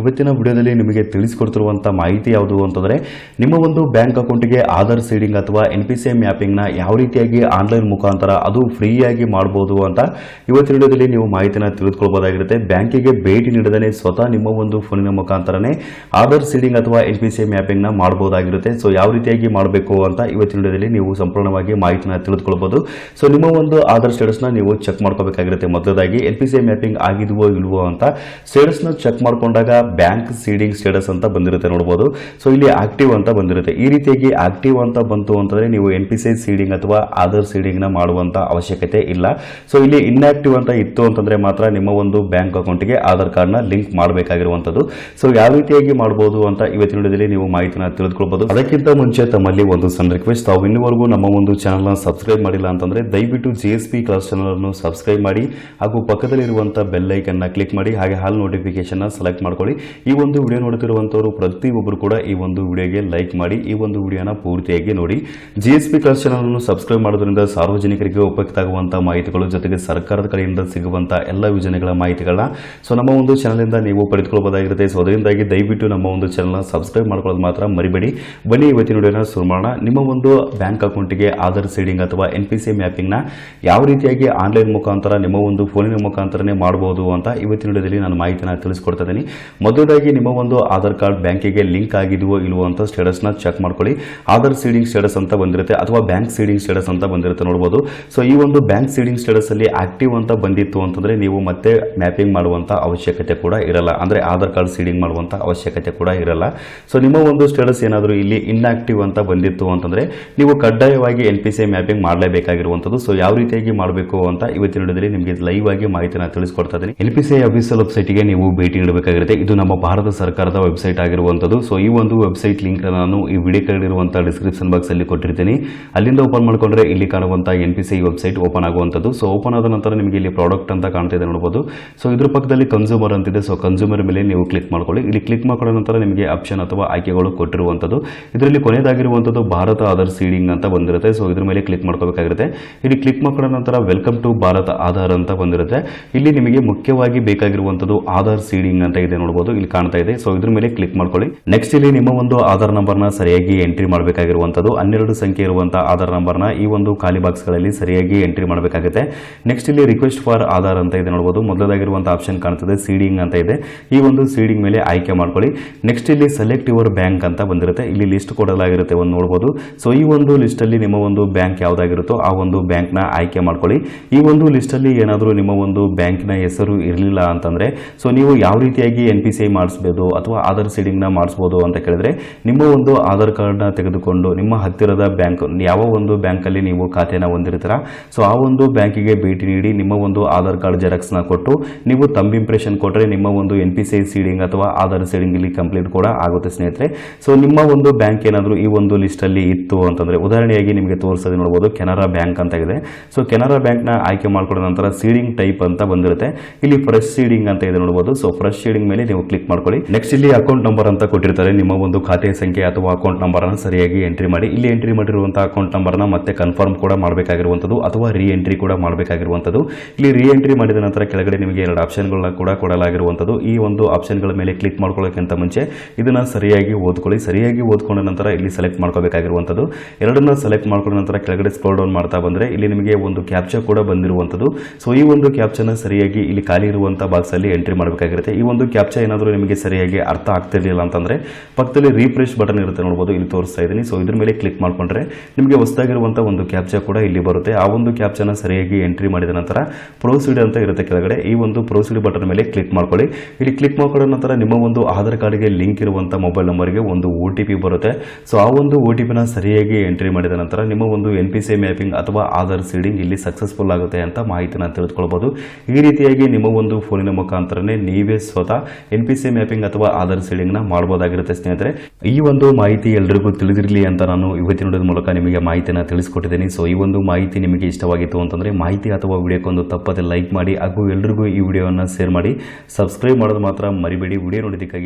ಇವತ್ತಿನ ವಿಡಿಯೋದಲ್ಲಿ ನಿಮಗೆ ತಿಳಿಸಿಕೊಡ್ತಿರುವಂಥ ಮಾಹಿತಿ ಯಾವುದು ಅಂತಂದರೆ, ನಿಮ್ಮ ಒಂದು ಬ್ಯಾಂಕ್ ಅಕೌಂಟಿಗೆ ಆಧಾರ್ ಸೀಡಿಂಗ್ ಅಥವಾ ಎನ್ ಪಿ ಸಿ ಯಾವ ರೀತಿಯಾಗಿ ಆನ್ಲೈನ್ ಮುಖಾಂತರ ಅದು ಫ್ರೀಯಾಗಿ ಮಾಡ್ಬೋದು ಅಂತ ಇವತ್ತಿನ ವಿಡಿಯೋದಲ್ಲಿ ನೀವು ಮಾಹಿತಿನ ತಿಳಿದುಕೊಳ್ಬೋದಾಗಿರುತ್ತೆ. ಬ್ಯಾಂಕಿಗೆ ಭೇಟಿ ನೀಡದೇ ಸ್ವತಃ ನಿಮ್ಮ ಒಂದು ಫೋನಿನ ಮುಖಾಂತರನೇ ಆಧಾರ್ ಸೀಡಿಂಗ್ ಅಥವಾ ಎನ್ ಪಿ ಸಿ ಎಂ ಮ್ಯಾಪಿಂಗ್ನ ಮಾಡ್ಬೋದಾಗಿರುತ್ತೆ. ಸೊ ಯಾವ ರೀತಿಯಾಗಿ ಮಾಡಬೇಕು ಅಂತ ಇವತ್ತಿನ ವಿಡಿಯೋದಲ್ಲಿ ನೀವು ಸಂಪೂರ್ಣವಾಗಿ ಮಾಹಿತಿನ ತಿಳಿದುಕೊಳ್ಬೋದು. ಸೊ ನಿಮ್ಮ ಒಂದು ಆಧಾರ್ ಸ್ಟೇಟಸ್ನ ನೀವು ಚೆಕ್ ಮಾಡ್ಕೋಬೇಕಾಗಿರುತ್ತೆ. ಮೊದಲದಾಗಿ N P C M mapping ಆಗಿದೆಯೋ ಇಲ್ವೋ ಅಂತ ಸ್ಟೇಟಸ್ನ ಚೆಕ್ ಮಾಡ್ಕೊಂಡಾಗ ಬ್ಯಾಂಕ್ ಸೀಡಿಂಗ್ ಸ್ಟೇಟಸ್ ಅಂತ ಬಂದಿರುತ್ತೆ, ನೋಡ್ಬೋದು. ಸೊ ಇಲ್ಲಿ ಆಕ್ಟಿವ್ ಅಂತ ಬಂದಿರುತ್ತೆ. ಈ ರೀತಿಯಾಗಿ ಆಕ್ಟಿವ್ ಅಂತ ಬಂತು ಅಂತಂದ್ರೆ ನೀವು ಎನ್ ಪಿ ಸಿ ಸೀಡಿಂಗ್ ಅಥವಾ ಆಧಾರ್ ಸೀಡಿಂಗ್ನ ಮಾಡುವಂತ ಅವಶ್ಯಕತೆ ಇಲ್ಲ. ಸೊ ಇಲ್ಲಿ ಇನ್ಆಕ್ಟಿವ್ ಅಂತ ಇತ್ತು ಅಂತಂದ್ರೆ ಮಾತ್ರ ನಿಮ್ಮ ಒಂದು ಬ್ಯಾಂಕ್ ಅಕೌಂಟ್ಗೆ ಆಧಾರ್ ಕಾರ್ಡ್ನ ಲಿಂಕ್ ಮಾಡಬೇಕಾಗಿರುವಂತದ್ದು ಸೊ ಯಾವ ರೀತಿಯಾಗಿ ಮಾಡಬಹುದು ಅಂತ ಇವತ್ತಿನ ವಿಡಿಯೋದಲ್ಲಿ ನೀವು ಮಾಹಿತಿನ ತಿಳಿದುಕೊಳ್ಬೋದು. ಅದಕ್ಕಿಂತ ಮುಂಚೆ ತಮ್ಮಲ್ಲಿ ಒಂದು ಸಣ್ಣ ರಿಕ್ವೆಸ್ಟ್ ತಾವು ಇನ್ನುವರೆಗೂ ನಮ್ಮ ಒಂದು ಚಾನಲ್ನ ಸಬ್ಸ್ಕ್ರೈಬ್ ಮಾಡಿಲ್ಲ ಅಂತಂದ್ರೆ ದಯವಿಟ್ಟು G S P class channel ಅನ್ನು ಸಬ್ಸ್ಕ್ರೈಬ್ ಮಾಡಿ ಹಾಗೂ ಪಕ್ಕದಲ್ಲಿರುವಂತಹ ಬೆಲ್ ಐಕನ್ನ ಕ್ಲಿಕ್ ಮಾಡಿ ಹಾಗೆ ಹಾಲ್ ನೋಟಿಫಿಕೇಶನ್ ಸೆಲೆಕ್ಟ್ ಮಾಡ್ಕೊಳ್ಳಿ. ಈ ಒಂದು ವಿಡಿಯೋ ನೋಡುತ್ತಿರುವಂಥವರು ಪ್ರತಿಯೊಬ್ಬರು ಕೂಡ ಈ ಒಂದು ವಿಡಿಯೋಗೆ ಲೈಕ್ ಮಾಡಿ, ಈ ಒಂದು ವಿಡಿಯೋನ ಪೂರ್ತಿಯಾಗಿ ನೋಡಿ. G S P class channel ಅನ್ನು ಸಬ್ಸ್ಕ್ರೈಬ್ ಮಾಡೋದ್ರಿಂದ ಸಾರ್ವಜನಿಕರಿಗೆ ಉಪಯುಕ್ತ ಆಗುವಂಥ ಮಾಹಿತಿಗಳು, ಜೊತೆಗೆ ಸರ್ಕಾರದ ಕಡೆಯಿಂದ ಸಿಗುವಂಥ ಎಲ್ಲ ಯೋಜನೆಗಳ ಮಾಹಿತಿಗಳನ್ನ ಸೊ ನಮ್ಮ ಒಂದು ಚಾನಲಿಂದ ನೀವು ಪಡೆದುಕೊಳ್ಳಬಹುದಾಗಿರುತ್ತೆ. ಸೊ ಅದರಿಂದಾಗಿ ದಯವಿಟ್ಟು ನಮ್ಮ ಒಂದು ಚಾನಲ್ನ ಸಬ್ಸ್ಕ್ರೈಬ್ ಮಾಡ್ಕೊಳ್ಳೋದು ಮಾತ್ರ ಮರಿಬೇಡಿ. ಬನ್ನಿ ಇವತ್ತಿನ ವಿಡಿಯೋನ ಶುರು ಮಾಡೋಣ. ನಿಮ್ಮ ಒಂದು ಬ್ಯಾಂಕ್ ಅಕೌಂಟಿಗೆ ಆಧಾರ್ ಸೀಡಿಂಗ್ ಅಥವಾ ಎನ್ ಪಿ ಸಿ ಮ್ಯಾಪಿಂಗ್ನ ಯಾವ ರೀತಿಯಾಗಿ ಆನ್ಲೈನ್ ಮುಖಾಂತರ, ನಿಮ್ಮ ಒಂದು ಫೋನಿನ ಮುಖಾಂತರನೇ ಮಾಡಬಹುದು ಅಂತ ಇವತ್ತಿನ ವಿಡಿಯೋದಲ್ಲಿ ನಾನು ಮಾಹಿತಿನ ತಿಳಿಸ್ಕೊಡ್ತಾ ಇದ್ದೀನಿ. ಮೊದಲದಾಗಿ ನಿಮ್ಮ ಒಂದು ಆಧಾರ್ ಕಾರ್ಡ್ ಬ್ಯಾಂಕಿಗೆ ಲಿಂಕ್ ಆಗಿದೆಯೋ ಇಲ್ವೋ ಅಂತ ಸ್ಟೇಟಸ್ನ ಚೆಕ್ ಮಾಡ್ಕೊಳ್ಳಿ. ಆಧಾರ್ ಸೀಡಿಂಗ್ ಸ್ಟೇಟಸ್ ಅಂತ ಬಂದಿರುತ್ತೆ ಅಥವಾ ಬ್ಯಾಂಕ್ ಸೀಡಿಂಗ್ ಸ್ಟೇಟಸ್ ಅಂತ ಬಂದಿರುತ್ತೆ ನೋಡ್ಬೋದು. ಸೊ, ಈ ಒಂದು ಬ್ಯಾಂಕ್ ಸೀಡಿಂಗ್ ಸ್ಟೇಟಸ್ ಅಲ್ಲಿ ಆಕ್ಟಿವ್ ಅಂತ ಬಂದಿತ್ತು ಅಂತಂದ್ರೆ ನೀವು ಮತ್ತೆ ಮ್ಯಾಪಿಂಗ್ ಮಾಡುವಂತ ಅವಶ್ಯಕತೆ ಕೂಡ ಇರಲ್ಲ. ಅಂದ್ರೆ ಆಧಾರ್ ಕಾರ್ಡ್ ಸೀಡಿಂಗ್ ಮಾಡುವಂತ ಅವಶ್ಯಕತೆ ಕೂಡ ಇರಲ್ಲ. ಸೊ, ನಿಮ್ಮ ಒಂದು ಸ್ಟೇಟಸ್ ಏನಾದರೂ ಇಲ್ಲಿ ಇನ್ಆಕ್ಟಿವ್ ಅಂತ ಬಂದಿತ್ತು ಅಂತಂದ್ರೆ ನೀವು ಕಡ್ಡಾಯವಾಗಿ ಎನ್ ಪಿ ಸಿ ಮ್ಯಾಪಿಂಗ್ ಮಾಡಲೇಬೇಕಾಗಿರುವಂಥದ್ದು. ಸೊ, ಯಾವ ರೀತಿಯಾಗಿ ಮಾಡಬೇಕು ಅಂತ ಇವತ್ತಿನ ನಿಮಗೆ ಲೈವ್ ಆಗಿ ಮಾಹಿತಿನ ತಿಳಿಸ್ಕೊಡ್ತಾ ಇದ್ದೀನಿ. ಎನ್ ಪಿ ಸಿ ಆಫೀಸಲ್ ವೆಬ್ಸೈಟ್ಗೆ ನೀವು ಭೇಟಿ ನೀಡಬೇಕಾಗಿರುತ್ತೆ. ಇದು ನಮ್ಮ ಭಾರತ ಸರ್ಕಾರದ ವೆಬ್ಸೈಟ್ ಆಗಿರುವಂಥದ್ದು ಸೊ ಈ ಒಂದು ವೆಬ್ಸೈಟ್ ಲಿಂಕ್ ನಾನು ಈ ವಿಡಿಯೋ ಕೆಳಗಿರುವಂಥ ಡಿಸ್ಕ್ರಿಪ್ಷನ್ ಬಾಕ್ಸ್ ಅಲ್ಲಿ ಕೊಟ್ಟಿರ್ತೀನಿ. ಅಲ್ಲಿಂದ ಓಪನ್ ಮಾಡ್ಕೊಂಡ್ರೆ ಇಲ್ಲಿ ಕಾಣುವಂಥ N P C website open ಆಗುವಂಥದ್ದು ಸೊ ಓಪನ್ ಆದ ನಂತರ ನಿಮಗೆ ಇಲ್ಲಿ ಪ್ರಾಡಕ್ಟ್ ಅಂತ ಕಾಣ್ತಾ ಇದೆ ನೋಡಬಹುದು ಸೊ ಇದ್ರ ಪಕ್ಕದಲ್ಲಿ ಕನ್ಸ್ಯೂಮರ್ ಅಂತಿದೆ. ಸೊ ಕನ್ಸ್ಯೂಮರ್ ಮೇಲೆ ನೀವು ಕ್ಲಿಕ್ ಮಾಡ್ಕೊಳ್ಳಿ. ಇಲ್ಲಿ ಕ್ಲಿಕ್ ಮಾಡ್ಕೊಂಡ ನಂತರ ನಿಮಗೆ ಆಪ್ಷನ್ ಅಥವಾ ಆಯ್ಕೆಗಳು ಕೊಟ್ಟಿರುವಂಥದ್ದು ಇದರಲ್ಲಿ ಕೊನೆಯದಾಗಿರುವಂಥದ್ದು ಭಾರತ ಆಧಾರ್ ಸೀಡಿಂಗ್ ಅಂತ ಬಂದಿರುತ್ತೆ. ಸೊ ಇದ್ರ ಮೇಲೆ ಕ್ಲಿಕ್ ಮಾಡ್ಕೋಬೇಕಾಗಿರುತ್ತೆ. ಇಲ್ಲಿ ಕ್ಲಿಕ್ ಮಾಡ್ಕೊಂಡ ನಂತರ ವೆಲ್ಕಮ್ ಟು ಭಾರತ ಆಧಾರ್ ಅಂತ ಬಂದಿರುತ್ತೆ. ಇಲ್ಲಿ ನಿಮಗೆ ಮುಖ್ಯವಾಗಿ ಬೇಕಾಗಿರುವಂಥದ್ದು ಆಧಾರ್ ಸೀಡಿಂಗ್ ಅಂತ ಇದೆ ನೋಡಬಹುದು ಇಲ್ಲಿ ಕಾಣ್ತಾ ಇದೆ. ಸೊ ಇದ್ರ ಮೇಲೆ ಕ್ಲಿಕ್ ಮಾಡ್ಕೊಳ್ಳಿ. ನೆಕ್ಸ್ಟ್ ಇಲ್ಲಿ ನಿಮ್ಮ ಒಂದು ಆಧಾರ್ ನಂಬರ್ನ ಸರಿಯಾಗಿ ಎಂಟ್ರಿ ಮಾಡಬೇಕಾಗಿರುವಂತದ್ದು, ಹನ್ನೆರಡು ಸಂಖ್ಯೆ ಇರುವಂತಹ ಆಧಾರ್ ನಂಬರ್ನ ಈ ಒಂದು ಖಾಲಿ ಬಾಕ್ಸ್ಗಳಲ್ಲಿ ಸರಿಯಾಗಿ ಎಂಟ್ರಿ ಮಾಡಬೇಕಾಗುತ್ತೆ. ನೆಕ್ಸ್ಟ್ ಇಲ್ಲಿ ರಿಕ್ವೆಸ್ಟ್ ಫಾರ್ ಆಧಾರ್ ಅಂತ ಇದೆ ನೋಡಬಹುದು ಮೊದಲಾಗಿರುವಂತಹ ಆಪ್ಷನ್ ಕಾಣ್ತದೆ ಸೀಡಿಂಗ್ ಅಂತ ಇದೆ. ಈ ಒಂದು ಸೀಡಿಂಗ್ ಮೇಲೆ ಆಯ್ಕೆ ಮಾಡ್ಕೊಳ್ಳಿ. ನೆಕ್ಸ್ಟ್ ಇಲ್ಲಿ ಸೆಲೆಕ್ಟ್ ಯುವರ್ ಬ್ಯಾಂಕ್ ಅಂತ ಬಂದಿರುತ್ತೆ. ಇಲ್ಲಿ ಲಿಸ್ಟ್ ಕೊಡಲಾಗಿರುತ್ತೆ ಒಂದು ನೋಡಬಹುದು ಸೊ ಈ ಒಂದು ಲಿಸ್ಟ್ ಅಲ್ಲಿ ನಿಮ್ಮ ಒಂದು ಬ್ಯಾಂಕ್ ಯಾವ್ದಾಗಿರುತ್ತೋ ಆ ಒಂದು ಬ್ಯಾಂಕ್ನ ಆಯ್ಕೆ ಮಾಡ್ಕೊಳ್ಳಿ. ಈ ಒಂದು ಲಿಸ್ಟ್ ಅಲ್ಲಿ ಏನಾದರೂ ನಿಮ್ಮ ಒಂದು ಬ್ಯಾಂಕ್ನ ಹೆಸರು ಇರಲಿಲ್ಲ ಅಂತಂದ್ರೆ ಸೊ ನೀವು ಯಾವ ರೀತಿಯಾಗಿ ಪಿ ಸಿ ಐ ಮಾಡಿಸ್ಬೋದು ಅಥವಾ ಆಧಾರ್ ಸೀಡಿಂಗ್ನ ಮಾಡಿಸ್ಬೋದು ಅಂತ ಕೇಳಿದ್ರೆ, ನಿಮ್ಮ ಒಂದು ಆಧಾರ್ ಕಾರ್ಡ್ನ ತೆಗೆದುಕೊಂಡು ನಿಮ್ಮ ಹತ್ತಿರದ ಬ್ಯಾಂಕ್, ಯಾವ ಒಂದು ಬ್ಯಾಂಕಲ್ಲಿ ನೀವು ಖಾತೆನ ಹೊಂದಿರ್ತೀರಾ, ಸೊ ಆ ಒಂದು ಬ್ಯಾಂಕಿಗೆ ಭೇಟಿ ನೀಡಿ ನಿಮ್ಮ ಒಂದು ಆಧಾರ್ ಕಾರ್ಡ್ ಜೆರಾಕ್ಸ್ನ ಕೊಟ್ಟು, ನೀವು ತಂಬ್ ಇಂಪ್ರೆಷನ್ ಕೊಟ್ಟರೆ ನಿಮ್ಮ ಒಂದು N P C I seeding ಅಥವಾ ಆಧಾರ್ ಸೀಡಿಂಗ್ ಇಲ್ಲಿ ಕಂಪ್ಲೀಟ್ ಕೂಡ ಆಗುತ್ತೆ ಸ್ನೇಹಿತರೆ. ಸೊ ನಿಮ್ಮ ಒಂದು ಬ್ಯಾಂಕ್ ಏನಾದರೂ ಈ ಒಂದು ಲಿಸ್ಟಲ್ಲಿ ಇತ್ತು ಅಂತಂದರೆ, ಉದಾಹರಣೆಯಾಗಿ ನಿಮಗೆ ತೋರಿಸೋದು ನೋಡಬಹುದು ಕೆನರಾ ಬ್ಯಾಂಕ್ ಅಂತ ಇದೆ. ಸೊ ಕೆನರಾ ಬ್ಯಾಂಕ್ನ ಆಯ್ಕೆ ಮಾಡಿಕೊಂಡ ನಂತರ ಸೀಡಿಂಗ್ ಟೈಪ್ ಅಂತ ಬಂದಿರುತ್ತೆ. ಇಲ್ಲಿ ಫ್ರೆಶ್ ಸೀಡಿಂಗ್ ಅಂತ ಇದೆ ನೋಡ್ಬೋದು. ಸೊ ಫ್ರೆಶ್ ಸೀಡಿಂಗ್ ಮೇಲೆ ನೀವು ಕ್ಲಿಕ್ ಮಾಡ್ಕೊಳ್ಳಿ. ನೆಕ್ಸ್ಟ್ ಇಲ್ಲಿ ಅಕೌಂಟ್ ನಂಬರ್ ಅಂತ ಕೊಟ್ಟಿರ್ತಾರೆ. ನಿಮ್ಮ ಒಂದು ಖಾತೆ ಸಂಖ್ಯೆ ಅಥವಾ ಅಕೌಂಟ್ ನಂಬರ್ ಅನ್ನು ಸರಿಯಾಗಿ ಎಂಟ್ರಿ ಮಾಡಿ. ಇಲ್ಲಿ ಎಂಟ್ರಿ ಮಾಡಿರುವಂತಹ ಅಕೌಂಟ್ ನಂಬರ್ನ ಮತ್ತೆ ಕನ್ಫರ್ಮ್ ಕೂಡ ಮಾಡಬೇಕಾಗಿರುವಂತದ್ದು ಅಥವಾ ರೀ ಎಂಟ್ರಿ ಕೂಡ ಮಾಡಬೇಕಾಗಿರುವಂತದ್ದು ಇಲ್ಲಿ ರೀ ಎಂಟ್ರಿ ಮಾಡಿದ ನಂತರ ಕೆಳಗಡೆ ನಿಮಗೆ ಎರಡು ಆಪ್ಷನ್ಗಳನ್ನ ಕೂಡ ಕೊಡಲಾಗಿರುವಂತದ್ದು ಈ ಒಂದು ಆಪ್ಷನ್ಗಳ ಮೇಲೆ ಕ್ಲಿಕ್ ಮಾಡ್ಕೊಳ್ಳೋಕ್ಕಿಂತ ಮುಂಚೆ ಇದನ್ನ ಸರಿಯಾಗಿ ಓದ್ಕೊಳ್ಳಿ. ಸರಿಯಾಗಿ ಓದ್ಕೊಂಡ ನಂತರ ಇಲ್ಲಿ ಸೆಲೆಕ್ಟ್ ಮಾಡ್ಕೋಬೇಕಾಗಿರುವಂತದ್ದು ಎರಡನ್ನ ಸೆಲೆಕ್ಟ್ ಮಾಡ್ಕೊಂಡ ನಂತರ ಕೆಳಗಡೆ ಸ್ಕ್ರೋಲ್ ಡೌನ್ ಮಾಡ್ತಾ ಬಂದ್ರೆ ಇಲ್ಲಿ ನಿಮಗೆ ಒಂದು ಕ್ಯಾಪ್ಚಾ ಕೂಡ ಬಂದಿರುವಂತದ್ದು ಸೊ ಈ ಒಂದು ಕ್ಯಾಪ್ಚನ ಸರಿಯಾಗಿ ಇಲ್ಲಿ ಖಾಲಿ ಇರುವಂತಹ ಬಾಕ್ಸ್ ಅಲ್ಲಿ ಎಂಟ್ರಿ ಮಾಡಬೇಕಾಗಿರುತ್ತೆ. ಈ ಒಂದು ಕ್ಯಾಪ್ಚಾ ಏನಾದರೂ ನಿಮಗೆ ಸರಿಯಾಗಿ ಅರ್ಥ ಆಗ್ತಿರ್ಲಿಲ್ಲ ಅಂತಂದರೆ ಪಕ್ಕದಲ್ಲಿ ರೀಫ್ರೆಶ್ ಬಟನ್ ಇರುತ್ತೆ ನೋಡ್ಬೋದು, ಇಲ್ಲಿ ತೋರಿಸ್ತಾ ಇದ್ದೀನಿ. ಸೊ ಇದ್ರ ಮೇಲೆ ಕ್ಲಿಕ್ ಮಾಡಿಕೊಂಡ್ರೆ ನಿಮಗೆ ಹೊಸದಾಗಿರುವಂಥ ಒಂದು ಕ್ಯಾಪ್ಚಾ ಕೂಡ ಇಲ್ಲಿ ಬರುತ್ತೆ. ಆ ಒಂದು ಕ್ಯಾಪ್ಚನ ಸರಿಯಾಗಿ ಎಂಟ್ರಿ ಮಾಡಿದ ನಂತರ ಪ್ರೊಸೀಡ್ ಅಂತ ಇರುತ್ತೆ ಕೆಳಗಡೆ. ಈ ಒಂದು ಪ್ರೊಸೀಡ್ ಬಟನ್ ಮೇಲೆ ಕ್ಲಿಕ್ ಮಾಡ್ಕೊಳ್ಳಿ. ಇಲ್ಲಿ ಕ್ಲಿಕ್ ಮಾಡ್ಕೊಂಡ ನಂತರ ನಿಮ್ಮ ಒಂದು ಆಧಾರ್ ಕಾರ್ಡ್ಗೆ ಲಿಂಕ್ ಇರುವಂಥ ಮೊಬೈಲ್ ನಂಬರ್ಗೆ ಒಂದು ಪಿ ಬರುತ್ತೆ. ಸೊ ಆ ಒಂದು ಒ ಟಿ ಪಿನ ಸರಿಯಾಗಿ ಎಂಟ್ರಿ ಮಾಡಿದ ನಂತರ ನಿಮ್ಮ ಒಂದು ಎನ್ ಪಿ ಸಿ ಮ್ಯಾಪಿಂಗ್ ಅಥವಾ ಆಧಾರ್ ಸೀಡಿಂಗ್ ಇಲ್ಲಿ ಸಕ್ಸಸ್ಫುಲ್ ಆಗುತ್ತೆ ಅಂತ ಮಾಹಿತಿನ ತಿಳಿದುಕೊಳ್ಬಹುದು ಈ ರೀತಿಯಾಗಿ ನಿಮ್ಮ ಒಂದು ಫೋನಿನ ಮುಖಾಂತರನೇ ನೀವೇ ಸ್ವತಃ ಎನ್ ಪಿ ಸಿ ಮ್ಯಾಪಿಂಗ್ ಅಥವಾ ಆಧಾರ್ ಸೀಲಿಂಗ್ನ ಮಾಡಬಹುದಾಗಿರುತ್ತೆ ಸ್ನೇಹಿತರೆ. ಈ ಒಂದು ಮಾಹಿತಿ ಎಲ್ರಿಗೂ ತಿಳಿದಿರಲಿ ಅಂತ ನಾನು ಇವತ್ತಿನ ಮೂಲಕ ನಿಮಗೆ ಮಾಹಿತಿಯನ್ನು ತಿಳಿಸ್ಕೊಟ್ಟಿದ್ದೀನಿ. ಸೊ ಈ ಒಂದು ಮಾಹಿತಿ ನಿಮಗೆ ಇಷ್ಟವಾಗಿತ್ತು ಅಂತಂದ್ರೆ ಮಾಹಿತಿ ಅಥವಾ ವಿಡಿಯೋಕ್ಕೊಂದು ತಪ್ಪದೆ ಲೈಕ್ ಮಾಡಿ, ಹಾಗೂ ಎಲ್ರಿಗೂ ಈ ವಿಡಿಯೋವನ್ನು ಶೇರ್ ಮಾಡಿ. ಸಬ್ಸ್ಕ್ರೈಬ್ ಮಾಡೋದು ಮಾತ್ರ ಮರಿಬೇಡಿ. ವಿಡಿಯೋ ನೋಡಿದ್ದಕ್ಕಾಗಿ